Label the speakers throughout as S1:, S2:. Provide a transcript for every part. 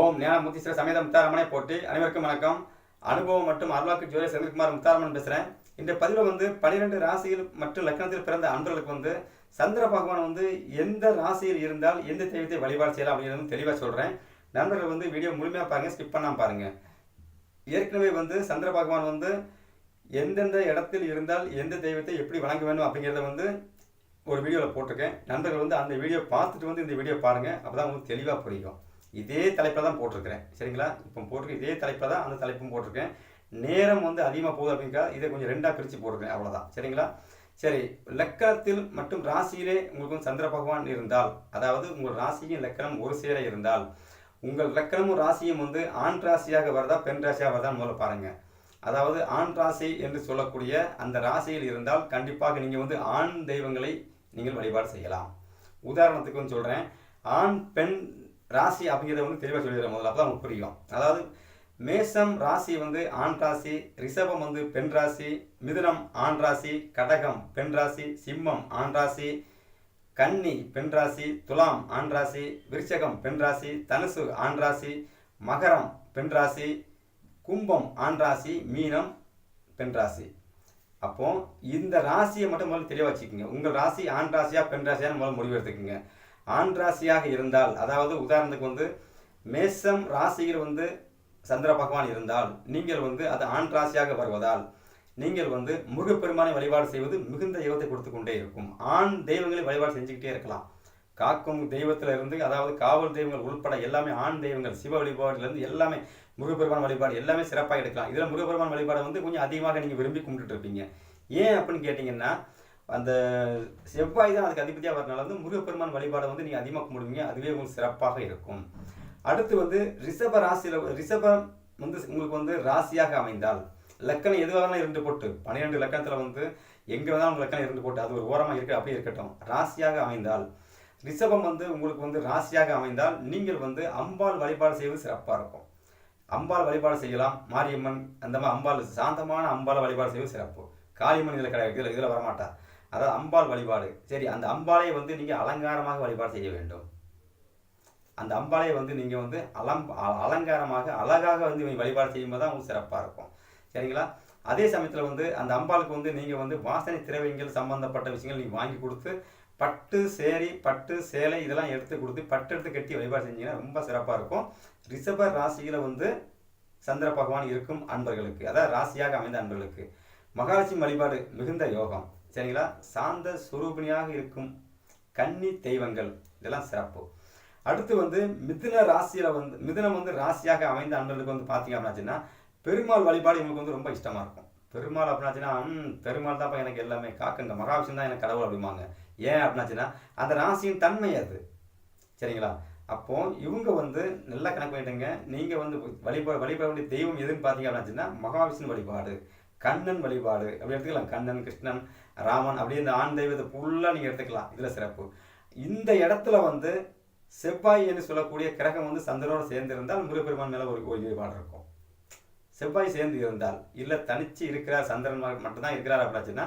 S1: ஓம் ஞானமுத்தீஸ்வர சமேத முத்தாரமனை போட்டி அனைவருக்கும் வணக்கம். அனுபவம் மற்றும் அருளாக்கு ஜோதி செந்தில்குமார் முத்தாரமன் பேசுகிறேன் இந்த பதிவில் வந்து பனிரெண்டு ராசியில் மற்றும் லக்னத்தில் பிறந்த அன்பர்களுக்கு வந்து சந்திர பகவான் வந்து எந்த ராசியில் இருந்தால் எந்த தெய்வத்தை வழிபாடு செய்யலாம் அப்படிங்கிறது தெளிவாக சொல்கிறேன் நண்பர்கள் வந்து வீடியோ முழுமையாக பாருங்கள் ஸ்கிப் பண்ணாமல் பாருங்கள் ஏற்கனவே வந்து சந்திர பகவான் வந்து எந்தெந்த இடத்தில் இருந்தால் எந்த தெய்வத்தை எப்படி வணங்க வேண்டும் அப்படிங்கிறத வந்து ஒரு வீடியோவில் போட்டிருக்கேன். நண்பர்கள் வந்து அந்த வீடியோ பார்த்துட்டு வந்து இந்த வீடியோ பாருங்கள் அப்போ தான் உங்களுக்கு தெளிவாக புரியும். இதே தலைப்பில் தான் போட்டிருக்கிறேன். சரிங்களா? இப்போ போட்டிருக்க இதே தலைப்பில் தான் அந்த தலைப்பும் போட்டிருக்கேன். நேரம் வந்து அதிகமாக போகுது அப்படிங்கிறா இதை கொஞ்சம் ரெண்டாக பிரித்து போட்டிருக்கேன் அவ்வளோதான் சரிங்களா? சரி லக்கணத்தில் மற்றும் ராசியிலே உங்களுக்கு வந்து சந்திர பகவான் இருந்தால் அதாவது உங்கள் ராசியும் லக்கணம் ஒரு சேர இருந்தால் உங்கள் லக்கணமும் ராசியும் வந்து ஆண் ராசியாக வருதா பெண் ராசியாக வருதா முதல்ல பாருங்கள் அதாவது ஆண் ராசி என்று சொல்லக்கூடிய அந்த ராசியில் இருந்தால் கண்டிப்பாக நீங்கள் வந்து ஆண் தெய்வங்களை நீங்கள் வழிபாடு செய்யலாம். உதாரணத்துக்கு வந்து சொல்கிறேன் ஆண் பெண் ராசி அப்படிங்கிறத வந்து தெளிவாக சொல்லிடுறேன் முதல்ல. அப்போ தான் புரியும். அதாவது மேசம் ராசி வந்து ஆண் ராசி ரிஷபம் வந்து பெண் ராசி மிதுனம் ஆண் ராசி கடகம் பெண் ராசி சிம்மம் ஆண் ராசி கன்னி பெண் ராசி துலாம் ஆண் ராசி விருச்சகம் பெண் ராசி தனுசு ஆண் ராசி மகரம் பெண் ராசி கும்பம் ஆண் ராசி மீனம் பெண் ராசி. அப்போ இந்த ராசியை மட்டும் முதல்ல தெளிவாக வச்சுக்கோங்க. உங்கள் ராசி ஆண் ராசியா பெண் ராசியான்னு முதல்ல முடிவு எடுத்துக்கோங்க. ஆண் ராசியாக இருந்தால் அதாவது உதாரணத்துக்கு வந்து மேசம் ராசியில் வந்து சந்திர பகவான் இருந்தால் நீங்கள் வந்து அது ஆண் ராசியாக வருவதால் நீங்கள் வந்து முருகப்பெருமானை வழிபாடு செய்வது மிகுந்த தெய்வத்தை கொடுத்து கொண்டே இருக்கும். ஆண் தெய்வங்களை வழிபாடு செஞ்சுக்கிட்டே இருக்கலாம். காக்கும் தெய்வத்தில் இருந்து அதாவது காவல் தெய்வங்கள் உள்பட எல்லாமே ஆண் தெய்வங்கள் சிவ வழிபாடுலேருந்து எல்லாமே முருகப்பெருமான் வழிபாடு எல்லாமே சிறப்பாக எடுக்கலாம். இதில் முருகப்பெருமான் வழிபாடை வந்து கொஞ்சம் அதிகமாக நீங்கள் விரும்பி கும்பிட்டுட்டு இருப்பீங்க. ஏன் அப்படின்னு கேட்டிங்கன்னா அந்த செவ்வாய் தான் அதுக்கு அதிபதியாக வரனால வந்து முருகப்பெருமான் வழிபாடை வந்து நீங்கள் அதிகமாக கும்பிடுவீங்க அதுவே உங்களுக்கு சிறப்பாக இருக்கும். அடுத்து வந்து ரிஷப ராசியில் ரிஷபம் வந்து உங்களுக்கு வந்து ராசியாக அமைந்தால் லக்கணம் எதுவாக இருந்து போட்டு பன்னிரெண்டு லக்கணத்தில் வந்து எங்கே வேணாலும் லக்கணம் இருந்து போட்டு அது ஒரு ஓரமாக இருக்கு அப்படியே இருக்கட்டும். ராசியாக அமைந்தால் ரிஷபம் வந்து உங்களுக்கு வந்து ராசியாக அமைந்தால் நீங்கள் வந்து அம்பாள் வழிபாடு செய்வது சிறப்பாக இருக்கும். அம்பாள் வழிபாடு செய்யலாம். மாரியம்மன் அந்த மாதிரி அம்பாள் சாந்தமான அம்பாள் வழிபாடு செய்வது சிறப்பு. காளியம்மன் இதில் கிடையாது இதில் இதில் வரமாட்டார். அதாவது அம்பாள் வழிபாடு. சரி அந்த அம்பாளை வந்து நீங்கள் அலங்காரமாக வழிபாடு செய்ய வேண்டும். அந்த அம்பாளை வந்து நீங்கள் வந்து அலம் அலங்காரமாக அழகாக வந்து வழிபாடு செய்யும்போது தான் உங்களுக்கு சிறப்பாக இருக்கும். சரிங்களா? அதே சமயத்தில் வந்து அந்த அம்பாளுக்கு வந்து நீங்கள் வந்து வாசனை திரவியங்கள் சம்பந்தப்பட்ட விஷயங்கள் நீங்கள் வாங்கி கொடுத்து பட்டு சேரி பட்டு சேலை இதெல்லாம் எடுத்து கொடுத்து பட்டு எடுத்து கட்டி வழிபாடு செஞ்சீங்கன்னா ரொம்ப சிறப்பாக இருக்கும். ரிஷப ராசியில் வந்து சந்திர பகவான் இருக்கும் அன்பர்களுக்கு. அதாவது ராசியாக அமைந்த அன்பர்களுக்கு. மகாலட்சுமி வழிபாடு மிகுந்த யோகம். சரிங்களா? சாந்த சுரூபிணியாக இருக்கும் கன்னி தெய்வங்கள். இதெல்லாம் சிறப்பு. அடுத்து வந்து மிதுன ராசியில் வந்து மிதுனம் வந்து ராசியாக அமைந்த அன்பர்களுக்கு வந்து பார்த்தீங்க அப்படின்னாச்சுன்னா பெருமாள் வழிபாடு இவங்களுக்கு வந்து ரொம்ப இஷ்டமாக இருக்கும். பெருமாள் அப்படின்னாச்சுன்னா பெருமாள் தான்ப்பா எனக்கு எல்லாமே. காக்குங்க. மகாவிஷ்ணு தான் எனக்கு கடவுள் அப்படிம்பாங்க. ஏன் அப்படின்னாச்சுன்னா அந்த ராசியின் தன்மை அது. சரிங்களா? அப்போ இவங்க வந்து நல்லா கணக்கு பண்ணிட்டுங்க. நீங்கள் வந்து வழிபாடு வழிபட வேண்டிய தெய்வம் எதுன்னு பார்த்தீங்க அப்படின்னாச்சுன்னா மகாவிஷ்ணு வழிபாடு. கண்ணன் வழிபாடு. அப்படி எடுத்துக்கலாம். கண்ணன் கிருஷ்ணன் ராமன் அப்படி இந்த ஆண் தெய்வத்தை ஃபுல்லாக நீங்கள் எடுத்துக்கலாம். இதில் சிறப்பு. இந்த இடத்துல வந்து செவ்வாய் என்று சொல்லக்கூடிய கிரகம் வந்து சந்திரனோடு சேர்ந்து இருந்தால் முருகப்பெருமான் மேலே ஒரு வழிபாடு இருக்கும். செவ்வாய் சேர்ந்து இருந்தால் இல்லை தனிச்சு இருக்கிறார் சந்திரன் மட்டும்தான் இருக்கிறார் அப்படின்னாச்சுன்னா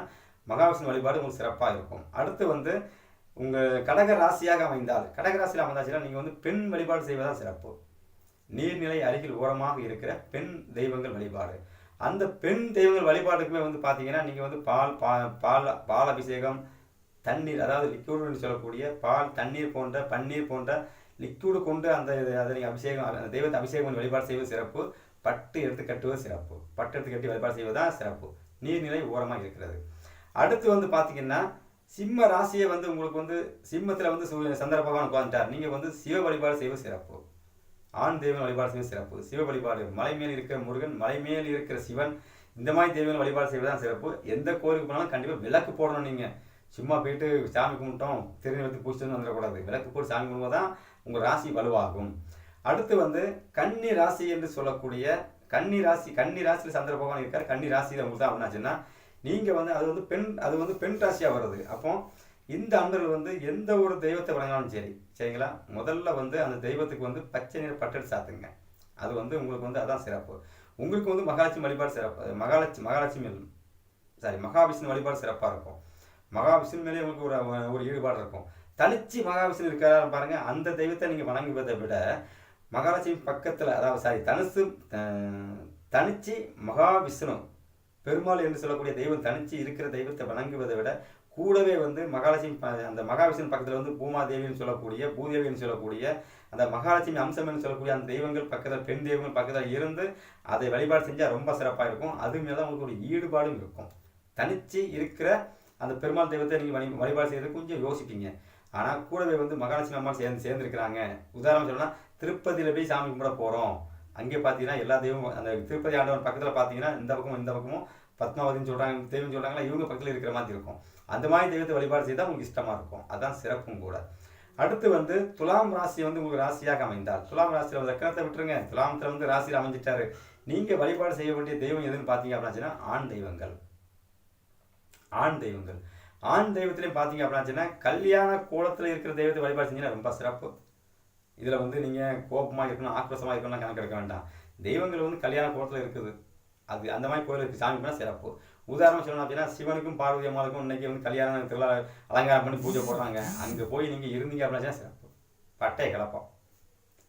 S1: மகாவிஷ்ணு வழிபாடு உங்களுக்கு சிறப்பாக இருக்கும். அடுத்து வந்து உங்கள் கடக ராசியாக அமைந்தால் கடக ராசியில் அமைந்தாச்சுன்னா நீங்கள் வந்து பெண் வழிபாடு செய்வதால் சிறப்பு. நீர்நிலை அருகில் ஓரமாக இருக்கிற பெண் தெய்வங்கள் வழிபாடு. அந்த பெண் தெய்வங்கள் வழிபாட்டுக்குமே வந்து பார்த்தீங்கன்னா நீங்கள் வந்து பால் பா பால் பால் அபிஷேகம் தண்ணீர் அதாவது லிக்யூடுன்னு சொல்லக்கூடிய பால் தண்ணீர் போன்ற பன்னீர் போன்ற லிக்யூடு கொண்டு அந்த அதை நீங்கள் அபிஷேகம் அந்த தெய்வத்தை அபிஷேகம் பண்ணி வழிபாடு செய்வது சிறப்பு. பட்டு எடுத்து கட்டுவது சிறப்பு. பட்டு எடுத்து கட்டி வழிபாடு செய்வது தான் சிறப்பு. நீர்நிலை ஓரமாக இருக்கிறது. அடுத்து வந்து பார்த்தீங்கன்னா சிம்ம ராசியை வந்து உங்களுக்கு வந்து சிம்மத்தில் வந்து சந்திர பகவான் உட்காந்துட்டார் நீங்கள் வந்து சிவ வழிபாடு செய்வது சிறப்பு. ஆண் தெய்வங்கள் வழிபாடு செய்வது சிறப்பு. சிவ வழிபாடு மலை மேல் இருக்கிற முருகன் மலை மேல் இருக்கிற சிவன் இந்த மாதிரி தெய்வங்கள் வழிபாடு செய்வதுதான் சிறப்பு. எந்த கோயிலுக்கு போனாலும் கண்டிப்பாக விளக்கு போடணும் நீங்கள் சும்மா போயிட்டு சாமி கும்பிட்டோம் திருநெல்வேலி பூச்சிட்டு வந்துடக்கூடாது. விளக்கு போட்டு சாமி கும்பிடும்போது தான் உங்கள் ராசி வலுவாகும். அடுத்து வந்து கன்னி ராசி என்று சொல்லக்கூடிய கன்னி ராசி கன்னி ராசியில் சந்திர பகவான் இருக்கார். கன்னி ராசியில் உங்களுக்கு தான் அப்படின்னாச்சுன்னா நீங்கள் வந்து அது வந்து பெண் அது வந்து பெண் ராசியாக வருது. அப்போது இந்த அன்பர்கள் வந்து எந்த ஒரு தெய்வத்தை வணங்கினாலும் சரி சரிங்களா? முதல்ல வந்து அந்த தெய்வத்துக்கு வந்து பச்சை நிற பட்டெடுத்து சாத்துங்க. அது வந்து உங்களுக்கு வந்து அதான் சிறப்பு. உங்களுக்கு வந்து மகாலட்சுமி வழிபாடு சிறப்பு மகாலட்சுமி மகாலட்சுமி சாரி மகாவிஷ்ணு வழிபாடு சிறப்பாக இருக்கும். மகாவிஷ்ணு மேலே உங்களுக்கு ஒரு ஒரு ஈடுபாடு இருக்கும். தனிச்சு மகாவிஷ்ணு இருக்கிறாரு பாருங்கள் அந்த தெய்வத்தை நீங்கள் வணங்குவதை விட மகாலட்சுமி பக்கத்தில் அதாவது சாரி தனுசு தனிச்சு மகாவிஷ்ணு பெருமாள் என்று சொல்லக்கூடிய தெய்வம் தனிச்சு இருக்கிற தெய்வத்தை வணங்குவதை விட கூடவே வந்து மகாலட்சுமி அந்த மகாவிஷ்ணு பக்கத்தில் வந்து பூமாதேவின்னு சொல்லக்கூடிய பூதேவின்னு சொல்லக்கூடிய அந்த மகாலட்சுமி அம்சம்னு சொல்லக்கூடிய அந்த தெய்வங்கள் பக்கத்தில் பெண் தெய்வங்கள் பக்கத்தில் இருந்து அதை வழிபாடு செஞ்சால் ரொம்ப சிறப்பாக இருக்கும். அது மேலே உங்களுக்கு ஒரு ஈடுபாடும் இருக்கும். தனித்து இருக்கிற அந்த பெருமாள் தெய்வத்தை நீங்கள் வழி வழிபாடு செய்கிறது கொஞ்சம் யோசிப்பீங்க. ஆனால் கூடவே வந்து மகாலட்சுமி அம்மா சேர்ந்து சேர்ந்துருக்கிறாங்க. உதாரணம் சொல்லணும்னா திருப்பதியில் போய் சாமி கும்பிட போகிறோம் அங்கே பார்த்தீங்கன்னா எல்லா தெய்வம் அந்த திருப்பதி ஆண்டவன் பக்கத்தில் பார்த்தீங்கன்னா இந்த பக்கமும் இந்த பக்கமும் பத்மாவதின்னு சொல்கிறாங்க தெய்வம் சொல்கிறாங்களா இவங்க பக்கத்தில் இருக்கிற மாதிரி இருக்கும். அந்த மாதிரி தெய்வத்தை வழிபாடு செய்தால் உங்களுக்கு இஷ்டமாக இருக்கும். அதுதான் சிறப்பும் கூட. அடுத்து வந்து துலாம் ராசி வந்து உங்களுக்கு ராசியாக அமைந்தால். துலாம் ராசியில் லக்கணத்தை விட்டுருங்க. துலாமத்தில் வந்து ராசியில் அமைஞ்சிட்டாரு. நீங்கள் வழிபாடு செய்ய வேண்டிய தெய்வம் எதுன்னு பார்த்தீங்க அப்படின்னா ஆண் தெய்வங்கள். ஆண் தெய்வங்கள். ஆண் தெய்வத்திலையும் பார்த்தீங்க அப்படின்னா கல்யாண கோலத்தில் இருக்கிற தெய்வத்தை வழிபாடு செஞ்சீங்கன்னா ரொம்ப சிறப்பு. இதில் வந்து நீங்கள் கோபமாக இருக்கணும் ஆக்ரோஷமாக இருக்கணும்லாம் கணக்கு எடுக்க வேண்டாம். தெய்வங்கள் வந்து கல்யாண கோலத்தில் இருக்குது. அது அந்த மாதிரி கோயிலுக்கு சாமி பண்ணால் சிறப்பு. உதாரணம் சொல்லணும் அப்படின்னா சிவனுக்கும் பார்வதி அம்மாளுக்கும் இன்னைக்கு வந்து கல்யாணம் திருவிழா அலங்காரம் பண்ணி பூஜை போடுறாங்க. அங்கே போய் நீங்கள் இருந்தீங்க அப்படின்னா சிறப்பு. பட்டையை கிளப்போம்.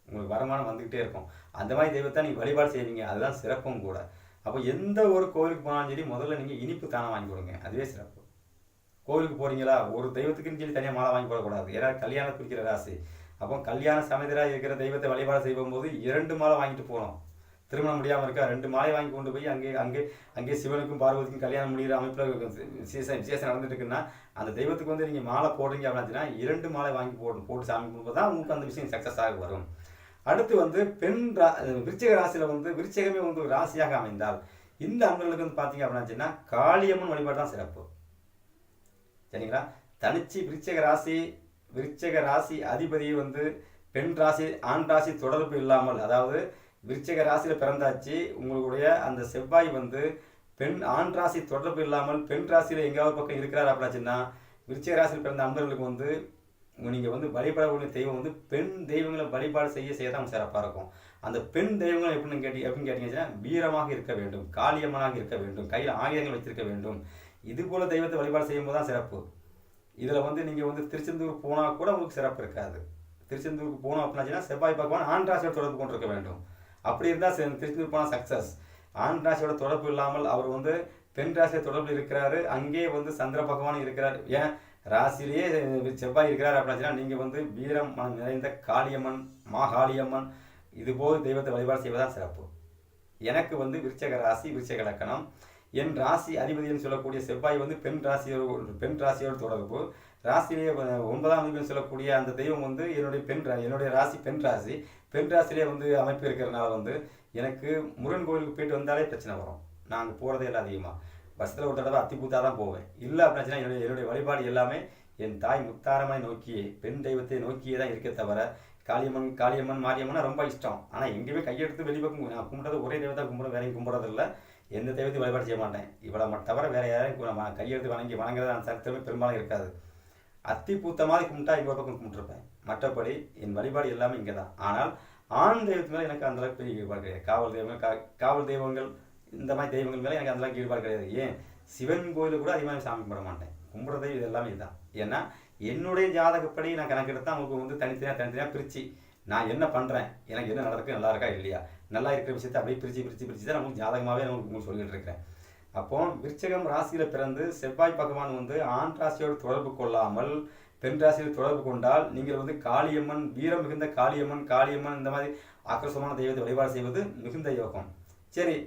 S1: உங்களுக்கு வருமானம் வந்துக்கிட்டே இருக்கும். அந்த மாதிரி தெய்வத்தை நீங்கள் வழிபாடு செய்வீங்க. அதுதான் சிறப்பும் கூட. அப்போ எந்த ஒரு கோவிலுக்கு போனாலும் சரி முதல்ல நீங்கள் இனிப்பு தானே வாங்கி கொடுங்க. அதுவே சிறப்பு. கோவிலுக்கு போகிறீங்களா ஒரு தெய்வத்துக்குன்னு சொல்லி தனியாக மாலை வாங்கி போடக்கூடாது. ஏன்னா கல்யாணம் குறிக்கிற ராசி. அப்போ கல்யாண சமேதராக இருக்கிற தெய்வத்தை வழிபாடு செய்யும்போது இரண்டு மாலை வாங்கிட்டு போகணும். திருமணம் முடியாமல் இருக்கா? ரெண்டு மாலை வாங்கி கொண்டு போய் அங்கே அங்கே அங்கே சிவனுக்கும் பார்வதிக்கும் கல்யாணம் முடிகிற அமைப்பில் விசேஷம் விசேஷம் நடந்துட்டு இருக்குன்னா அந்த தெய்வத்துக்கு வந்து நீங்கள் மாலை போடுறீங்க அப்படின்னா இரண்டு மாலை வாங்கி போடணும் போட்டு சாமி கும்பிடும்போது தான் உங்களுக்கு அந்த விஷயம் சக்ஸஸ் ஆக வரும். அடுத்து வந்து பெண் ரா விருச்சிக ராசியில் வந்து விருச்சிகமே வந்து ஒரு ராசியாக அமைந்தால் இந்த அன்பர்களுக்கு வந்து பார்த்தீங்க அப்படின்னா காளியம்மன் வழிபாடு தான் சிறப்பு. சரிங்களா? தனிச்சு விருச்சிக ராசி விருச்சிக ராசி அதிபதி வந்து பெண் ராசி ஆண் ராசி தொடர்பு இல்லாமல் அதாவது விருச்சக ராசியில் பிறந்தாச்சு. உங்களுடைய அந்த செவ்வாய் வந்து பெண் ஆண் ராசி தொடர்பு இல்லாமல் பெண் ராசியில் எங்கேயாவது பக்கம் இருக்கிறார் அப்படின்னாச்சுன்னா விருச்சிக ராசியில் பிறந்த அன்பர்களுக்கு வந்து நீங்கள் வந்து வழிபடக்கூடிய தெய்வம் வந்து பெண் தெய்வங்களை வழிபாடு செய்ய செய்ய தான் சிறப்பாக இருக்கும். அந்த பெண் தெய்வங்கள் எப்படின்னு கேட்டி எப்படின்னு கேட்டீங்கன்னா வீரமாக இருக்க வேண்டும் காளியம்மனாக இருக்க வேண்டும் கையில் ஆயுதங்கள் வச்சிருக்க வேண்டும். இது போல தெய்வத்தை வழிபாடு செய்யும்போது தான் சிறப்பு. இதில் வந்து நீங்கள் வந்து திருச்செந்தூர் போனால் கூட உங்களுக்கு சிறப்பு இருக்காது. திருச்செந்தூருக்கு போனோம் அப்படின்னாச்சுன்னா செவ்வாய் பகவான் ஆண்டாசியோட தொடர்பு கொண்டிருக்க வேண்டும். அப்படி இருந்தால் திருச்செந்தூர் போனால் சக்ஸஸ் ஆண் ராசியோட தொடர்பு இல்லாமல் அவர் வந்து பெண் ராசியை தொடர்பில் இருக்கிறாரு. அங்கே வந்து சந்திர பகவான் இருக்கிறார். ஏன்? ராசியிலேயே செவ்வாய் இருக்கிறார் அப்படின்னா நீங்கள் வந்து வீரம் மனம் நிறைந்த காளியம்மன் மாகாளியம்மன் இதுபோல் தெய்வத்தை வழிபாடு செய்வதால் சிறப்பு. எனக்கு வந்து விருச்சக ராசி விருச்சக லக்கணம். என் ராசி அதிபதினு சொல்லக்கூடிய செவ்வாய் வந்து பெண் ராசியோட பெண் ராசியோட தொடர்பு. ராசியிலேயே ஒன்பதாம் அதிபதி சொல்லக்கூடிய அந்த தெய்வம் வந்து என்னுடைய பெண் ரா- என்னுடைய ராசி பெண் ராசி. பெண் வந்து அமைப்பு இருக்கிறதுனால வந்து எனக்கு முருகன் கோயிலுக்கு போயிட்டு வந்தாலே பிரச்சனை வரும். நாங்கள் போகிறதே இல்லை அதிகமாக பஸ்ஸில் ஒரு தடவை அத்திப்பூத்தா தான் போவேன். இல்லை அப்படின்னா என்னுடைய என்னுடைய வழிபாடு எல்லாமே என் தாய் முத்தாரமாய் நோக்கியே பெண் தெய்வத்தை நோக்கியே தான் இருக்கே தவிர காளியம்மன் காளியம்மன் மாரியம்மன் ரொம்ப இஷ்டம். ஆனால் எங்கேயுமே கையெடுத்து வெளிப்பக்கம் நான் கும்பிட்றது ஒரே தெய்வத்தை கும்பிட வேறையும் கும்பிட்றதில்ல எந்த தெய்வத்தையும் வழிபாடு செய்ய மாட்டேன். இவ்வளோ மட்டும் தவிர வேற யாரையும் கையெழுத்து கையெடுத்து வணங்கி வணங்குறது அந்த சரித்திரமே பெரும்பாலும் இருக்காது. அத்தி பூத்த மாதிரி கும்பிட்டா இவ்வளோ பக்கம் கும்பிட்டுருப்பேன். மற்றபடி என் வழிபாடு எல்லாமே இங்கே தான் ஆனால் ஆண் தெய்வத்து மேலே எனக்கு அந்த அளவுக்கு பெரிய ஈடுபாடு கிடையாது. காவல் தெய்வங்கள் கா- காவல் தெய்வங்கள் இந்த மாதிரி தெய்வங்கள் மேலே எனக்கு அந்தளவுக்கு ஈடுபாடு கிடையாது. ஏன்? சிவன் கோயிலுக்கு கூட அதிகமாக சாமி கும்பிட மாட்டேன். கும்பிட்றது இது எல்லாமே இதுதான். ஏன்னா என்னுடைய ஜாதகப்படி நான் கணக்கெடுத்தா உங்களுக்கு வந்து தனித்தனியாக தனித்தனியாக பிரித்து நான் என்ன பண்ணுறேன் எனக்கு என்ன நடக்கு நல்லா இருக்கா இல்லையா? நல்லா இருக்கிற விஷயத்தை அப்படியே பிரித்து பிரித்து பிரித்து தான் நமக்கு ஜாதகமாகவே நான் உங்களுக்கு சொல்லிட்டு இருக்கிறேன். அப்போ விருச்சகம் ராசியில் பிறந்து செவ்வாய் பகவான் வந்து ஆண் ராசியோடு தொடர்பு கொள்ளாமல் பெண் ராசியில் தொடர்பு கொண்டால் நீங்கள் வந்து காளியம்மன் வீரம் மிகுந்த காளியம்மன் காளியம்மன் இந்த மாதிரி ஆக்ரோஷமான தெய்வத்தை வழிபாடு செய்வது மிகுந்த யோகம். சரி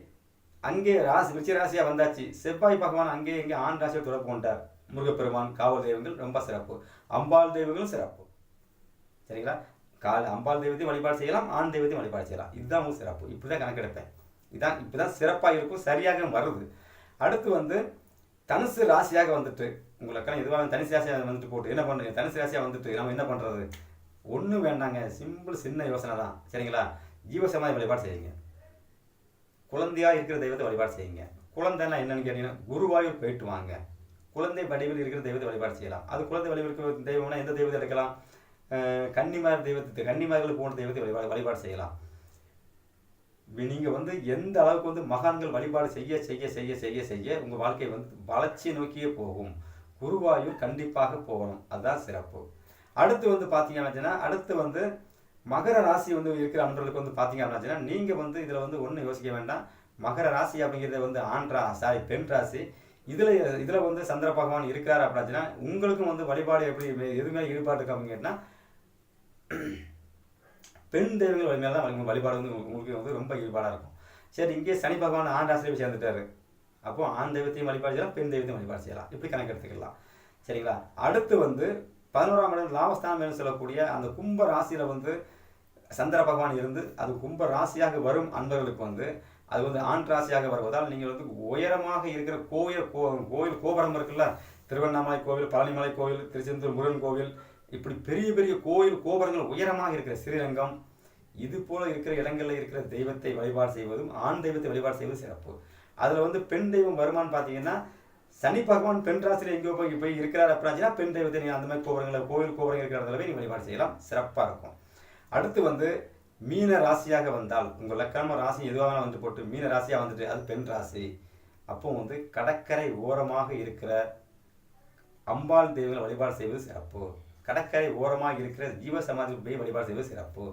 S1: அங்கே ராசி விருச்சிக ராசியாக வந்தாச்சு. செவ்வாய் பகவான் அங்கே இங்கே ஆண் ராசியோடு தொடர்பு கொண்டார். முருகப்பெருமான் காவல் தெய்வங்கள் ரொம்ப சிறப்பு. அம்பாள் தெய்வங்களும் சிறப்பு. சரிங்களா? கால் அம்பாள் தெய்வத்தையும் வழிபாடு செய்யலாம் ஆண் தெய்வத்தையும் வழிபாடு செய்யலாம். இதுதான் உங்களுக்கு சிறப்பு. இப்படி தான் கணக்கெடுப்பேன். இதான் இப்படிதான் சிறப்பாக இருக்கும் சரியாக வருது. அடுத்து வந்து தனுசு ராசியாக வந்துட்டு உங்களுக்கெல்லாம் எதுவாக தனுசு ராசியாக வந்துட்டு போட்டு என்ன பண்ணுறீங்க தனுசு ராசியாக வந்துட்டு நம்ம என்ன பண்ணுறது ஒன்றும் வேண்டாங்க. சிம்பிள் சின்ன யோசனை தான். சரிங்களா? ஜீவசமாதி வழிபாடு செய்யுங்க. குழந்தையாக இருக்கிற தெய்வத்தை வழிபாடு செய்யுங்க. குழந்தைன்னா என்னன்னு கேட்டீங்கன்னா குருவாயூர் போயிட்டு வாங்க. குழந்தை வடிவில் இருக்கிற தெய்வத்தை வழிபாடு செய்யலாம். அது குழந்தை வடிவில் இருக்கிற தெய்வம்னா எந்த தெய்வத்தை எடுக்கலாம்? கன்னிமார் தெய்வத்தை கன்னிமார்கள் போன்ற தெய்வத்தை வழிபாடு வழிபாடு செய்யலாம். நீங்கள் வந்து எந்த அளவுக்கு வந்து மகான்கள் வழிபாடு செய்ய செய்ய செய்ய செய்ய செய்ய உங்கள் வாழ்க்கை வந்து வளர்ச்சியை நோக்கியே போகும். குருவாயூர் கண்டிப்பாக போகணும். அதுதான் சிறப்பு. அடுத்து வந்து பார்த்தீங்க அப்படின்னா அடுத்து வந்து மகர ராசி வந்து இருக்கிற அன்பர்களுக்கு வந்து பார்த்தீங்க அப்படின்னா நீங்கள் வந்து இதில் வந்து ஒன்றும் யோசிக்க வேண்டாம். மகர ராசி அப்படிங்கிறது வந்து ஆண் ரா சாரி பெண் ராசி. இதில் இதில் வந்து சந்திர பகவான் இருக்கிறார் அப்படின்னா உங்களுக்கும் வந்து வழிபாடு எப்படி எதுவுமே ஈடுபாடு இருக்கு அப்படின்னு கேட்டால் பெண் தெய்வங்கள் வலிமையாக தான் உங்களுக்கு வழிபாடு வந்து உங்களுக்கு வந்து ரொம்ப ஈடுபாடாக இருக்கும். சரி இங்கே சனி பகவான் ஆண் சேர்ந்துட்டாரு. அப்போ ஆண் தெய்வத்தையும் வழிபாடு செய்யலாம் பெண் தெய்வத்தையும் வழிபாடு செய்யலாம். இப்படி கணக்கு எடுத்துக்கலாம். சரிங்களா? அடுத்து வந்து பதினோராம் இடம் லாபஸ்தானம் என்று சொல்லக்கூடிய அந்த கும்ப ராசியில் வந்து சந்திர பகவான் இருந்து அது கும்ப ராசியாக வரும் அன்பர்களுக்கு வந்து அது வந்து ஆண் ராசியாக வருவதால் நீங்கள் வந்து உயரமாக இருக்கிற கோயில் கோ கோபுரம் இருக்குல்ல? திருவண்ணாமலை கோவில் பழனிமலை கோவில் திருச்செந்தூர் முருகன் கோவில் இப்படி பெரிய பெரிய கோயில் கோபுரங்கள் உயரமாக இருக்கிற ஸ்ரீரங்கம் இது போல இருக்கிற இடங்களில் இருக்கிற தெய்வத்தை வழிபாடு செய்வதும் ஆண் தெய்வத்தை வழிபாடு செய்வதும் சிறப்பு. அதில் வந்து பெண் தெய்வம் வருமானு பார்த்தீங்கன்னா சனி பகவான் பெண் ராசியில் எங்கேயோ போய் போய் இருக்கிறார் அப்படின்னா பெண் தெய்வத்தை நீங்கள் அந்த மாதிரி கோபுரங்களை கோவில் கோபுரங்கள் இருக்கிற இடத்துல போய் நீங்கள் வழிபாடு செய்யலாம். சிறப்பாக இருக்கும். அடுத்து வந்து மீன ராசியாக வந்தால் உங்கள் லக்கணமாக ராசி எதுவாக வந்து போட்டு மீன ராசியாக வந்துட்டு அது பெண் ராசி. அப்போ வந்து கடற்கரை ஓரமாக இருக்கிற அம்பாள் தெய்வங்களை வழிபாடு செய்வது சிறப்பு. கடற்கரை ஓரமாக இருக்கிற ஜீவ சமாதி போய் வழிபாடு செய்வது சிறப்பு.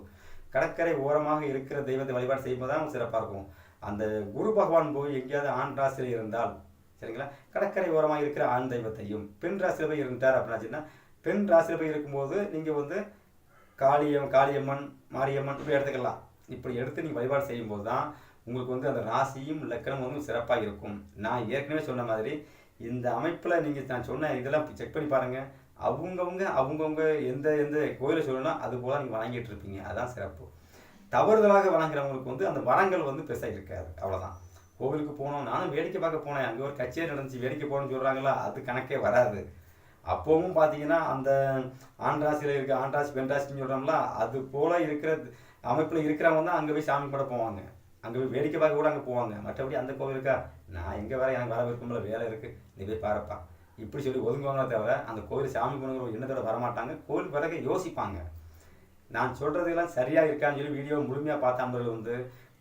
S1: கடற்கரை ஓரமாக இருக்கிற தெய்வத்தை வழிபாடு செய்யும்போது தான் சிறப்பாக இருக்கும். அந்த குரு பகவான் போய் எங்கேயாவது ஆண் ராசியில் இருந்தால் சரிங்களா? கடற்கரை ஓரமாக இருக்கிற ஆண் தெய்வத்தையும் பெண் ராசியில் போய் இருந்தார் அப்படின்னாச்சுன்னா பெண் ராசியில் போய் இருக்கும்போது நீங்கள் வந்து காளியம் காளியம்மன் மாரியம்மன் இப்படி எடுத்துக்கலாம். இப்படி எடுத்து நீங்கள் வழிபாடு செய்யும்போது தான் உங்களுக்கு வந்து அந்த ராசியும் லக்கணம் வந்து சிறப்பாக இருக்கும். நான் ஏற்கனவே சொன்ன மாதிரி இந்த அமைப்பில் நீங்கள் நான் சொன்ன இதெல்லாம் செக் பண்ணி பாருங்கள் அவங்கவுங்க அவங்கவுங்க எந்த எந்த கோயிலை சொல்லணும் அது போல் நீங்கள் வணங்கிட்டு இருப்பீங்க. அதுதான் சிறப்பு. தவறுதலாக வணங்குறவங்களுக்கு வந்து அந்த வரங்கள் வந்து பெருசாக இருக்காது. அவ்வளோதான் கோவிலுக்கு போனோம் நானும் வேடிக்கை பார்க்க போனேன். அங்கே ஒரு கச்சேரி நடந்துச்சு. வேடிக்கை போகணும்னு சொல்கிறாங்களா அது கணக்கே வராது. அப்போவும் பார்த்தீங்கன்னா அந்த ஆண்டராசியில் இருக்க ஆண் ராசி சொல்கிறோம்ல அது போல் இருக்கிற அமைப்பில் இருக்கிறவங்க தான் அங்கே போய் சாமி கூட போவாங்க. அங்கே போய் வேடிக்கை பார்க்க கூட அங்கே போவாங்க. மற்றபடி அந்த கோவிலுக்கா நான் எங்கே வர? எனக்கு வர விருப்பமில்ல வேலை இருக்குது நீ போய் பாருப்பா. இப்படி சொல்லி ஒதுங்குவாங்களே தவிர அந்த கோயில் சாமி பண்ணுங்கிற எண்ணத்தோட வரமாட்டாங்க. கோயில் பிறகு யோசிப்பாங்க. நான் சொல்கிறதெல்லாம் சரியாக இருக்கான்னு சொல்லி வீடியோ முழுமையாக பார்த்தாம்பர்கள் வந்து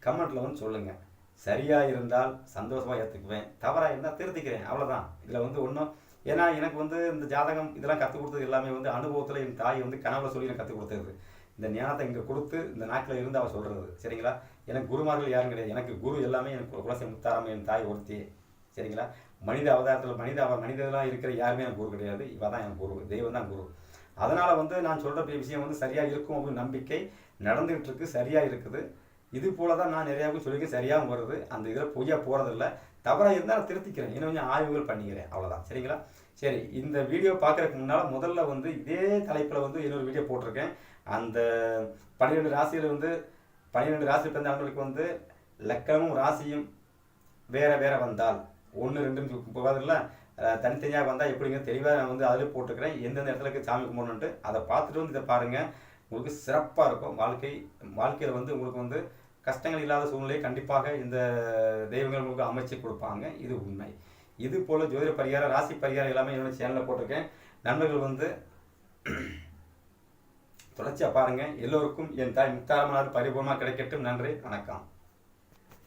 S1: கமெண்ட்டில் வந்து சொல்லுங்கள் சரியாக இருந்தால் சந்தோஷமாக ஏற்றுக்குவேன் தவறாக இருந்தால் திருத்திக்கிறேன். அவ்வளோதான் இதில் வந்து ஒன்றும் ஏன்னா எனக்கு வந்து இந்த ஜாதகம் இதெல்லாம் கற்றுக் கொடுத்தது எல்லாமே வந்து அனுபவத்தில் என் தாய் வந்து கனவுல சொல்லி எனக்கு கற்றுக் கொடுத்தது. இந்த ஞானத்தை இங்கே கொடுத்து இந்த நாட்டில் இருந்து அவள் சொல்கிறது சரிங்களா? எனக்கு குருமார்கள் யாரும் கிடையாது. எனக்கு குரு எல்லாமே எனக்கு குலசை முத்தாராம என் தாய் ஒருத்தி. சரிங்களா? மனித அவதாரத்தில் மனித அவ மனிதர்களாக இருக்கிற யாருமே எனக்கு குரு கிடையாது. இவ தான் எனக்கு குரு தெய்வம் தான் குரு. அதனால் வந்து நான் சொல்கிற விஷயம் வந்து சரியாக இருக்கும் அப்படின்னு நம்பிக்கை நடந்துகிட்டு இருக்கு சரியாக இருக்குது. இது போல தான் நான் நிறையாவுக்கு சொல்லிக்க சரியாகவும் வருது. அந்த இதில் பொய்யா போகிறதில்ல தவறாக இருந்தால் நான் திருத்திக்கிறேன். இன்னும் கொஞ்சம் ஆய்வுகள் பண்ணிக்கிறேன். அவ்வளோதான் சரிங்களா? சரி இந்த வீடியோ பார்க்குறதுக்கு முன்னால் முதல்ல வந்து இதே தலைப்பில் வந்து இன்னொரு வீடியோ போட்டிருக்கேன். அந்த பன்னிரெண்டு ராசியில் வந்து பன்னிரெண்டு ராசி பிறந்த ஆண்களுக்கு வந்து லக்கணமும் ராசியும் வேற வேற வந்தால். ஒன்று ரெண்டுன்னு போகாதில்ல? தனித்தனியாக வந்தால் எப்படிங்க தெளிவாக நான் வந்து அதிலே போட்டுக்கிறேன். எந்தெந்த இடத்துல சாமி கும்பிடணுன்ட்டு அதை பார்த்துட்டு வந்து இதை பாருங்கள் உங்களுக்கு சிறப்பாக இருக்கும். வாழ்க்கை வாழ்க்கையில் வந்து உங்களுக்கு வந்து கஷ்டங்கள் இல்லாத சூழ்நிலையை கண்டிப்பாக இந்த தெய்வங்கள் உங்களுக்கு அமைச்சு கொடுப்பாங்க. இது உண்மை. இது போல் ஜோதிட பரிகாரம் ராசி பரிகாரம் எல்லாமே என்னோட சேனலில் போட்டிருக்கேன். நண்பர்கள் வந்து தொடர்ச்சியாக பாருங்கள் எல்லோருக்கும் என் தாய் முத்தாரமனார் பரிபூர்ணமாக கிடைக்கட்டும். நன்றி. வணக்கம்.